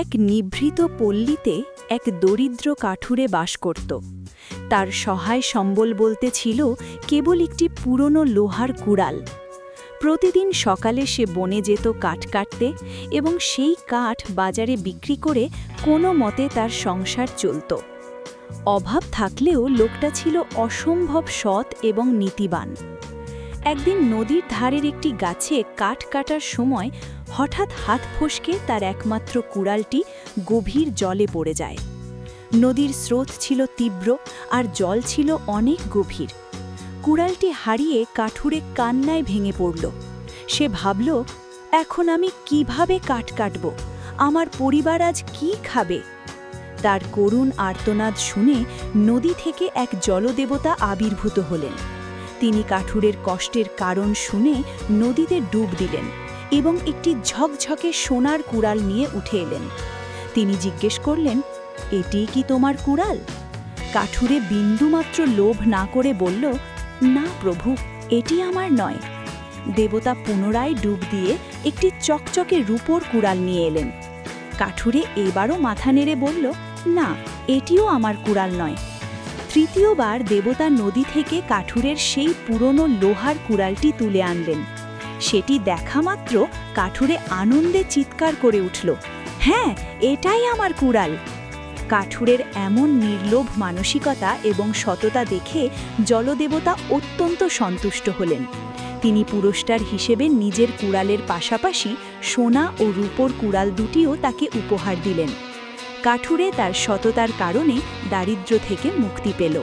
এক নিভৃত পল্লীতে এক দরিদ্র কাঠুরে বাস করত। তার সহায় সম্বল বলতে ছিল কেবল একটি পুরনো লোহার কুড়াল। প্রতিদিন সকালে সে বনে যেত কাঠ কাটতে এবং সেই কাঠ বাজারে বিক্রি করে কোনো মতে তার সংসার চলত। অভাব থাকলেও লোকটা ছিল অসম্ভব সৎ এবং নীতিবান। একদিন নদীর ধারের একটি গাছে কাঠ কাটার সময় হঠাৎ হাত ফসকে তার একমাত্র কুড়ালটি গভীর জলে পড়ে যায়। নদীর স্রোত ছিল তীব্র আর জল ছিল অনেক গভীর। কুড়ালটি হারিয়ে কাঠুরে কান্নায় ভেঙে পড়ল। সে ভাবল, এখন আমি কীভাবে কাঠ কাটব? আমার পরিবার আজ কি খাবে? তার করুণ আর্তনাদ শুনে নদী থেকে এক জলদেবতা আবির্ভূত হলেন। তিনি কাঠুরের কষ্টের কারণ শুনে নদীতে ডুব দিলেন এবং একটি ঝকঝকে সোনার কুড়াল নিয়ে উঠে এলেন। তিনি জিজ্ঞেস করলেন, এটি কি তোমার কুড়াল? কাঠুরে বিন্দুমাত্র লোভ না করে বলল, না প্রভু, এটি আমার নয়। দেবতা পুনরায় ডুব দিয়ে একটি চকচকে রূপোর কুড়াল নিয়ে এলেন। কাঠুরে এবারও মাথা নেড়ে বলল, না, এটিও আমার কুড়াল নয়। তৃতীয়বার দেবতা নদী থেকে কাঠুরের সেই পুরনো লোহার কুড়ালটি তুলে আনলেন। সেটি দেখা মাত্র কাঠুরে আনন্দে চিৎকার করে উঠল হ্যাঁ এটাই আমার কুড়াল। কাঠুরের এমন নির্লোভ মানসিকতা এবং সততা দেখে জলদেবতা অত্যন্ত সন্তুষ্ট হলেন। তিনি পুরস্কার হিসেবে নিজের কুড়ালের পাশাপাশি সোনা ও রূপোর কুড়াল দুটিও তাকে উপহার দিলেন। কাঠুরে তার সততার কারণে দারিদ্র থেকে মুক্তি পেল।